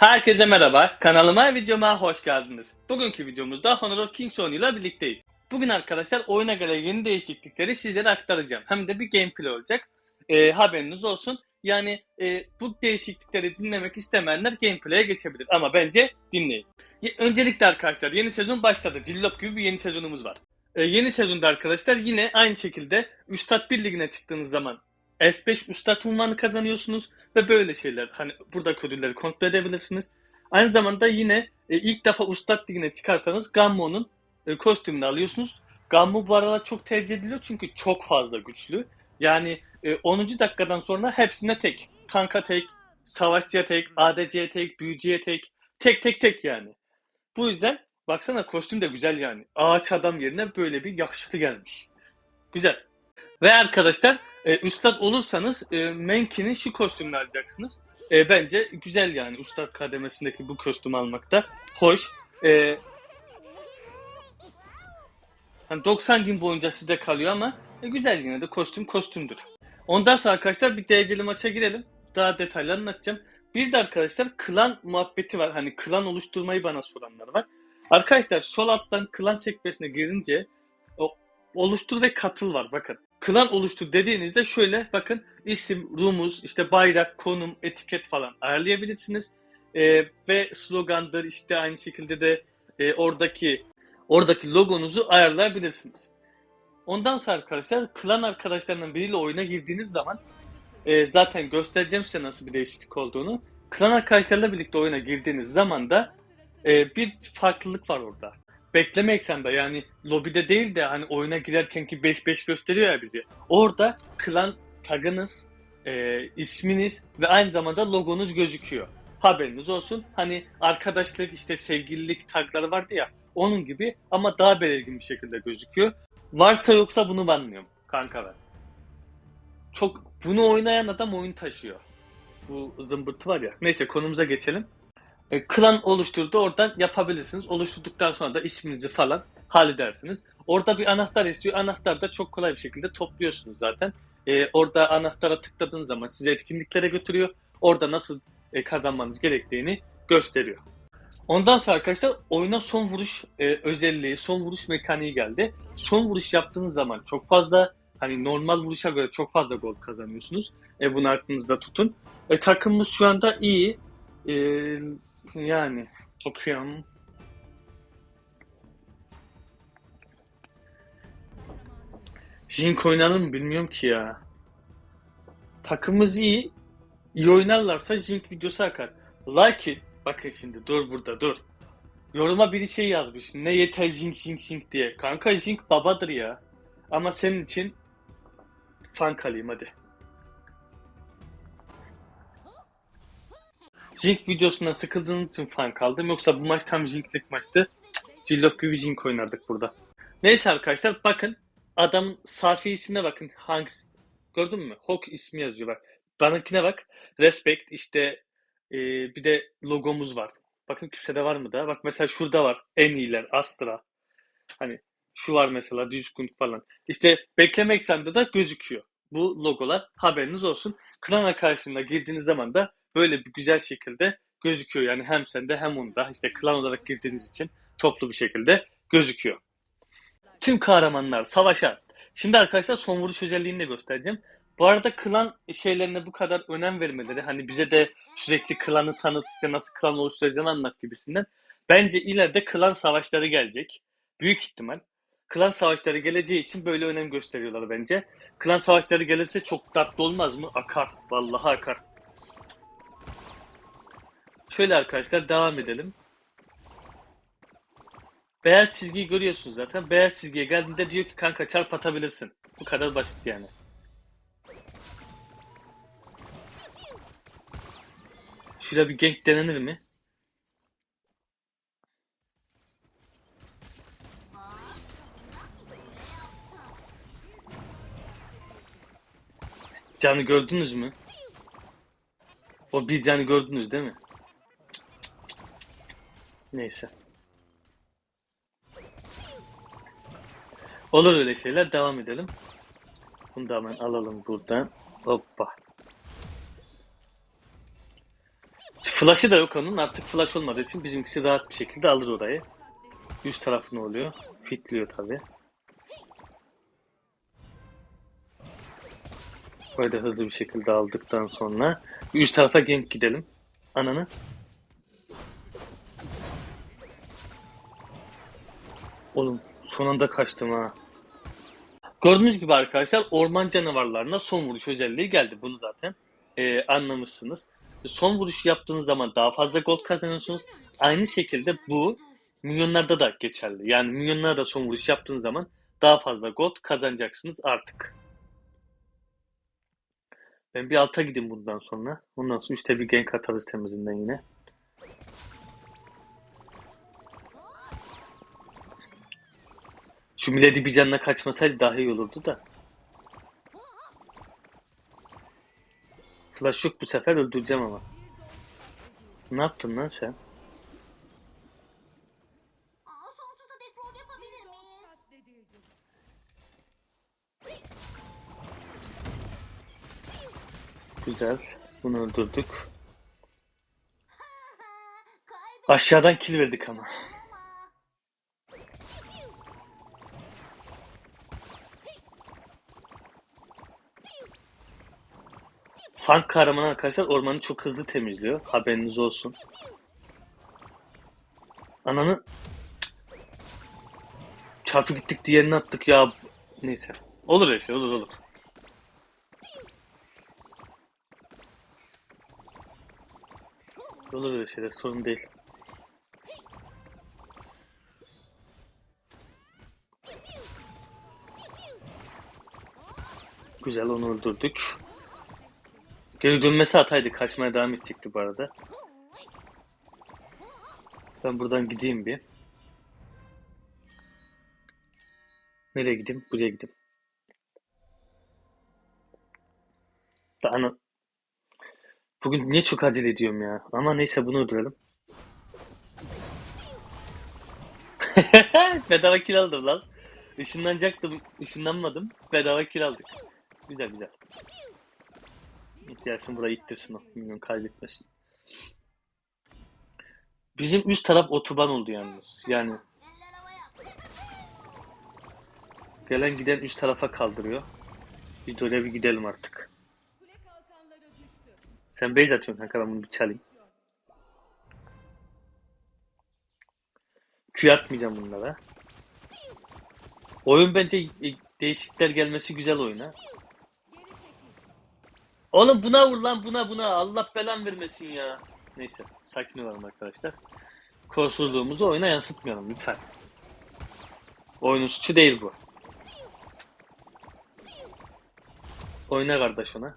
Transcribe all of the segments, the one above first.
Herkese merhaba, kanalıma videoma hoş geldiniz. Bugünkü videomuzda Honor of Kings oyunuyla birlikteyiz. Bugün arkadaşlar oyuna göre yeni değişiklikleri sizlere aktaracağım. Hem de bir gameplay olacak. Ee, haberiniz olsun. Yani e, bu değişiklikleri dinlemek istemeyenler gameplay'e geçebilir. Ama bence dinleyin. Ye- Öncelikle arkadaşlar yeni sezon başladı. Cillop gibi bir yeni sezonumuz var. Ee, yeni sezonda arkadaşlar yine aynı şekilde Üstad 1 ligine çıktığınız zaman S5 Üstad unvanı kazanıyorsunuz ve böyle şeyler. Hani burada ödülleri kontrol edebilirsiniz. Aynı zamanda yine e, ilk defa Üstad ligine çıkarsanız Gammo'nun e, kostümünü alıyorsunuz. Gammo bu aralar çok tercih ediliyor çünkü çok fazla güçlü. Yani e, 10. dakikadan sonra hepsine tek. Tanka tek, savaşçıya tek, ADC'ye tek, büyücüye tek. Tek tek tek yani. Bu yüzden baksana kostüm de güzel yani. Ağaç adam yerine böyle bir yakışıklı gelmiş. Güzel. Ve arkadaşlar e, üstad olursanız e, Menki'nin şu kostümünü alacaksınız. E, bence güzel yani üstad kademesindeki bu kostümü almak da hoş. E, hani 90 gün boyunca sizde kalıyor ama e, güzel yine de kostüm kostümdür. Ondan sonra arkadaşlar bir dereceli maça girelim. Daha detaylı anlatacağım. Bir de arkadaşlar klan muhabbeti var. Hani klan oluşturmayı bana soranlar var. Arkadaşlar sol alttan klan sekmesine girince oluştur ve katıl var bakın. Klan oluştur dediğinizde şöyle bakın isim, rumuz, işte bayrak, konum, etiket falan ayarlayabilirsiniz. Ee, ve slogandır işte aynı şekilde de e, oradaki oradaki logonuzu ayarlayabilirsiniz. Ondan sonra arkadaşlar klan arkadaşlarının biriyle oyuna girdiğiniz zaman e, zaten göstereceğim size nasıl bir değişiklik olduğunu. Klan arkadaşlarla birlikte oyuna girdiğiniz zaman da e, bir farklılık var orada bekleme ekranda yani lobide değil de hani oyuna girerkenki 5-5 gösteriyor ya bizi. Orada klan tagınız, e, isminiz ve aynı zamanda logonuz gözüküyor. Haberiniz olsun. Hani arkadaşlık işte sevgililik tagları vardı ya onun gibi ama daha belirgin bir şekilde gözüküyor. Varsa yoksa bunu banlıyorum kanka ben. Çok bunu oynayan adam oyun taşıyor. Bu zımbırtı var ya. Neyse konumuza geçelim. E, klan oluşturdu oradan yapabilirsiniz. Oluşturduktan sonra da isminizi falan halledersiniz. Orada bir anahtar istiyor. Anahtar da çok kolay bir şekilde topluyorsunuz zaten. E, orada anahtara tıkladığınız zaman sizi etkinliklere götürüyor. Orada nasıl e, kazanmanız gerektiğini gösteriyor. Ondan sonra arkadaşlar oyuna son vuruş e, özelliği, son vuruş mekaniği geldi. Son vuruş yaptığınız zaman çok fazla hani normal vuruşa göre çok fazla gol kazanıyorsunuz. E, bunu aklınızda tutun. E, takımımız şu anda iyi. E, yani okuyorum. Jink oynanır mı bilmiyorum ki ya. Takımımız iyi. İyi oynarlarsa Jink videosu akar. Lakin bakın şimdi dur burada dur. Yoruma biri şey yazmış. Ne yeter Jink Jink Jink diye. Kanka Jink babadır ya. Ama senin için fan kalayım hadi. Jink videosundan sıkıldığınız için fan kaldım. Yoksa bu maç tam Jink'lik maçtı. Cillop gibi Jink oynardık burada. Neyse arkadaşlar bakın. Adam Safi ismine bakın. Hanks. Gördün mü? Hawk ismi yazıyor bak. Benimkine bak. Respect işte e, bir de logomuz var. Bakın kimsede var mı da? Bak mesela şurada var. En iyiler. Astra. Hani şu var mesela Düzgün falan. İşte bekleme ekranında da gözüküyor. Bu logolar haberiniz olsun. Klan arkadaşlarına girdiğiniz zaman da böyle bir güzel şekilde gözüküyor. Yani hem sende hem onda işte klan olarak girdiğiniz için toplu bir şekilde gözüküyor. Tüm kahramanlar savaşa. Şimdi arkadaşlar son vuruş özelliğini de göstereceğim. Bu arada klan şeylerine bu kadar önem vermeleri hani bize de sürekli klanı tanıt işte nasıl klan oluşturacağını anlat gibisinden. Bence ileride klan savaşları gelecek. Büyük ihtimal. Klan savaşları geleceği için böyle önem gösteriyorlar bence. Klan savaşları gelirse çok tatlı olmaz mı? Akar. Vallahi akar. Şöyle arkadaşlar devam edelim. Beyaz çizgiyi görüyorsunuz zaten. Beyaz çizgiye geldiğinde diyor ki kanka çarp atabilirsin. Bu kadar basit yani. Şurada bir gank denenir mi? Canı gördünüz mü? O bir canı gördünüz değil mi? Neyse. Olur öyle şeyler. Devam edelim. Bunu da hemen alalım buradan. Hoppa. Flash'ı da yok onun. Artık flash olmadığı için bizimkisi rahat bir şekilde alır orayı. Üst tarafı ne oluyor? Fitliyor tabi. Böyle hızlı bir şekilde aldıktan sonra üst tarafa gank gidelim. Ananı. Oğlum son anda kaçtım ha. Gördüğünüz gibi arkadaşlar orman canavarlarına son vuruş özelliği geldi. Bunu zaten e, anlamışsınız. Son vuruş yaptığınız zaman daha fazla gold kazanıyorsunuz. Aynı şekilde bu milyonlarda da geçerli. Yani milyonlara da son vuruş yaptığınız zaman daha fazla gold kazanacaksınız artık. Ben bir alta gideyim bundan sonra. Ondan sonra üstte bir gank atarız temizinden yine. Şu Milady bir canına kaçmasaydı daha iyi olurdu da. Flash yok bu sefer öldüreceğim ama. Ne yaptın lan sen? Güzel. Bunu öldürdük. Aşağıdan kill verdik ama. Funk kahramanı arkadaşlar ormanı çok hızlı temizliyor. Haberiniz olsun. Ananı çarpı gittik diğerini attık ya. Neyse. Olur öyle şey olur olur. Olur öyle şeyler sorun değil. Güzel onu öldürdük. Geri dönmesi hataydı. Kaçmaya devam edecekti bu arada. Ben buradan gideyim bir. Nereye gideyim? Buraya gideyim. Da ana. Bugün niye çok acele ediyorum ya? Ama neyse bunu öldürelim. Bedava kill aldım lan. Işınlanacaktım. Işınlanmadım. Bedava kill aldık. Güzel güzel. Gelsin burayı ittirsin o. Minyon kaybetmesin. Bizim üst taraf otoban oldu yalnız. Yani gelen giden üst tarafa kaldırıyor. Biz de oraya bir gidelim artık. Sen base atıyorsun kanka bunu bir çalayım. Q atmayacağım bunlara. Oyun bence değişiklikler gelmesi güzel oyuna. Oğlum buna vur lan buna buna Allah belan vermesin ya. Neyse sakin olalım arkadaşlar. Kolsuzluğumuzu oyuna yansıtmayalım lütfen. Oyunun suçu değil bu. Oyna kardeş ona.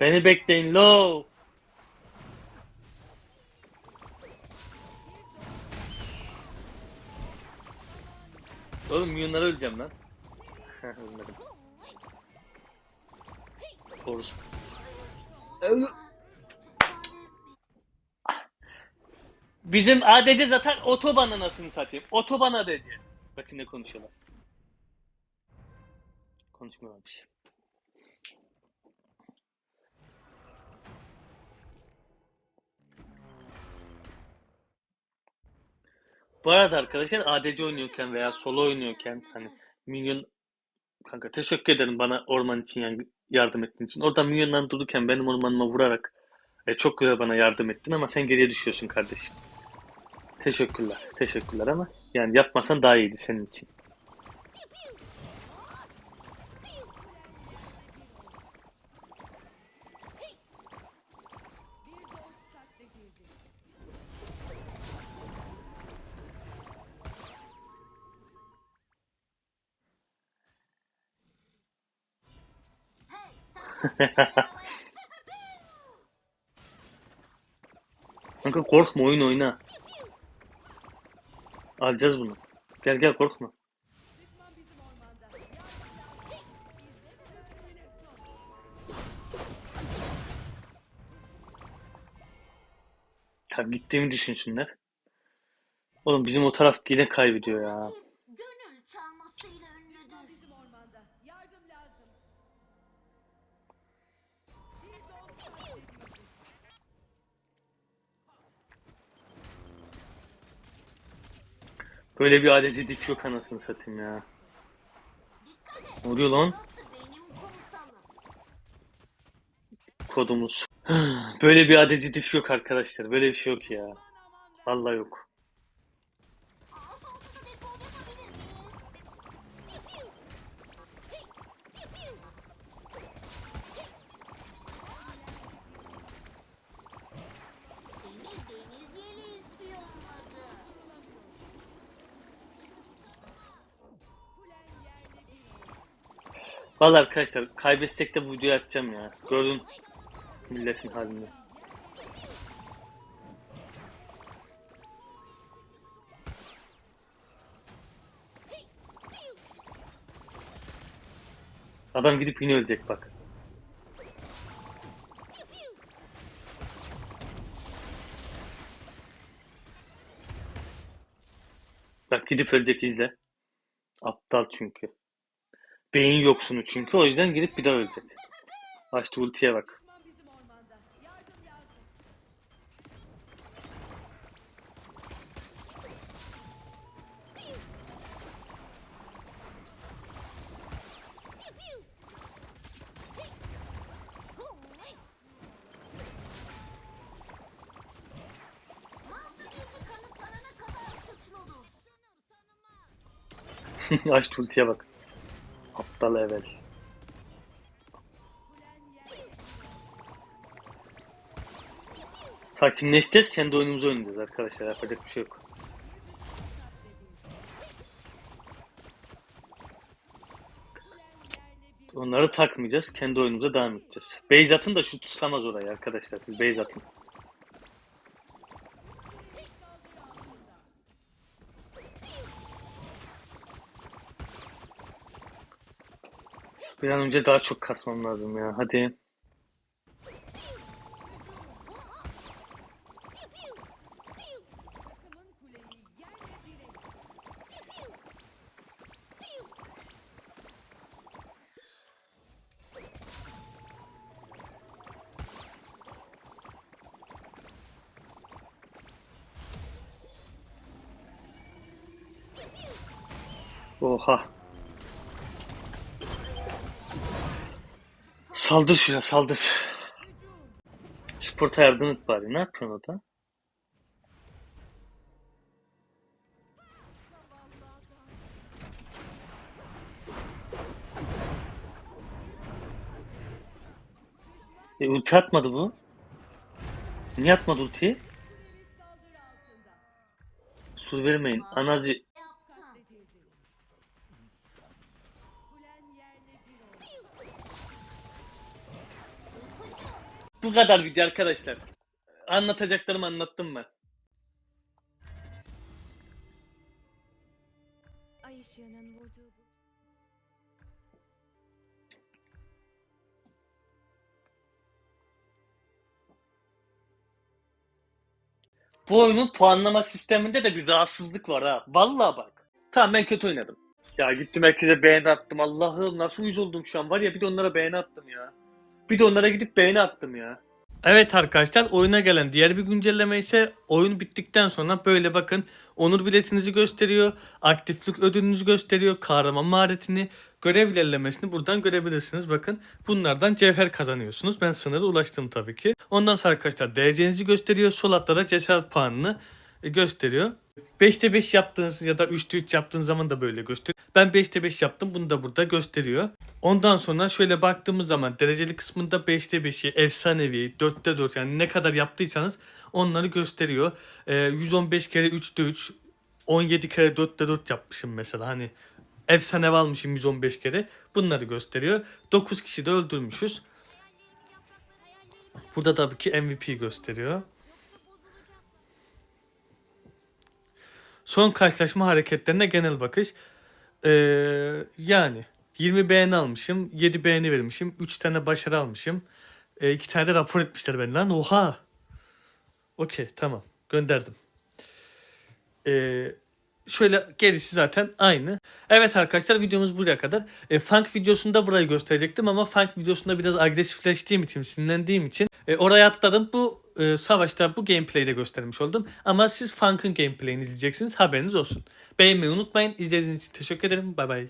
Beni bekleyin low. Oğlum milyonlara öleceğim lan. Ölmedim. Korus. Bizim ADC zaten otoban anasını satayım. Otoban ADC. Bakın ne konuşuyorlar. Konuşmuyorlar bir şey. Bu arada arkadaşlar ADC oynuyorken veya solo oynuyorken hani minyon kanka teşekkür ederim bana orman için yardım ettiğin için. Orada minyondan dururken benim ormanıma vurarak e, çok güzel bana yardım ettin ama sen geriye düşüyorsun kardeşim. Teşekkürler. Teşekkürler ama yani yapmasan daha iyiydi senin için. Kanka korkma oyun oyna. Alacağız bunu. Gel gel korkma. Tabii gittiğimi düşünsünler. Oğlum bizim o taraf yine kaybediyor ya. Böyle bir adeci dif yok anasını satayım ya. Ne oluyor lan? Kodumuz. Böyle bir adeci dif yok arkadaşlar. Böyle bir şey yok ya. Vallahi yok. Vallahi arkadaşlar kaybetsek de bu videoyu atacağım ya. Gördün milletin halini. Adam gidip yine ölecek bak. Bak gidip ölecek izle. Aptal çünkü. Beyin yoksunu çünkü o yüzden gidip bir daha ölecek. Açtı ultiye bak. Açtı ultiye bak. Aptal evvel. Sakinleşeceğiz kendi oyunumuzu oynayacağız arkadaşlar yapacak bir şey yok. Onları takmayacağız kendi oyunumuza devam edeceğiz. Base atın da şu tutamaz orayı arkadaşlar siz base Bir an önce daha çok kasmam lazım ya hadi. Oha. Saldır şuna saldır. Sporta yardım et bari. Ne yapıyorsun o da? E, ulti atmadı bu. Niye atmadı ultiyi? Sur vermeyin. Anazi. Bu kadar video arkadaşlar. Anlatacaklarımı anlattım ben. Ay ışığının vurduğu bu. Bu oyunun puanlama sisteminde de bir rahatsızlık var ha. Vallahi bak. Tamam ben kötü oynadım. Ya gittim herkese beğeni attım. Allah'ım nasıl uyuz oldum şu an. Var ya bir de onlara beğeni attım ya. Bir de onlara gidip beğeni attım ya. Evet arkadaşlar oyuna gelen diğer bir güncelleme ise oyun bittikten sonra böyle bakın onur biletinizi gösteriyor, aktiflik ödülünüzü gösteriyor, kahraman maharetini, görev ilerlemesini buradan görebilirsiniz. Bakın bunlardan cevher kazanıyorsunuz. Ben sınıra ulaştım tabii ki. Ondan sonra arkadaşlar derecenizi gösteriyor. Sol altta da cesaret puanını e, gösteriyor. 5'te 5 yaptığınız ya da 3'te 3 yaptığınız zaman da böyle gösteriyor. Ben 5'te 5 yaptım. Bunu da burada gösteriyor. Ondan sonra şöyle baktığımız zaman dereceli kısmında 5'te 5'i, efsanevi, 4'te 4 yani ne kadar yaptıysanız onları gösteriyor. Ee, 115 kere 3'te 3, 17 kere 4'te 4 yapmışım mesela. Hani efsane almışım 115 kere. Bunları gösteriyor. 9 kişi de öldürmüşüz. Burada tabii ki MVP gösteriyor. Son karşılaşma hareketlerine genel bakış. Ee, yani 20 beğeni almışım, 7 beğeni vermişim, 3 tane başarı almışım. 2 tane de rapor etmişler beni lan. Oha. Okey tamam gönderdim. Ee, şöyle gerisi zaten aynı. Evet arkadaşlar videomuz buraya kadar. E, funk videosunda burayı gösterecektim ama funk videosunda biraz agresifleştiğim için, sinirlendiğim için e, oraya atladım. Bu e, savaşta bu gameplay'i de göstermiş oldum. Ama siz funk'ın gameplay'ini izleyeceksiniz. Haberiniz olsun. Beğenmeyi unutmayın. İzlediğiniz için teşekkür ederim. Bay bay.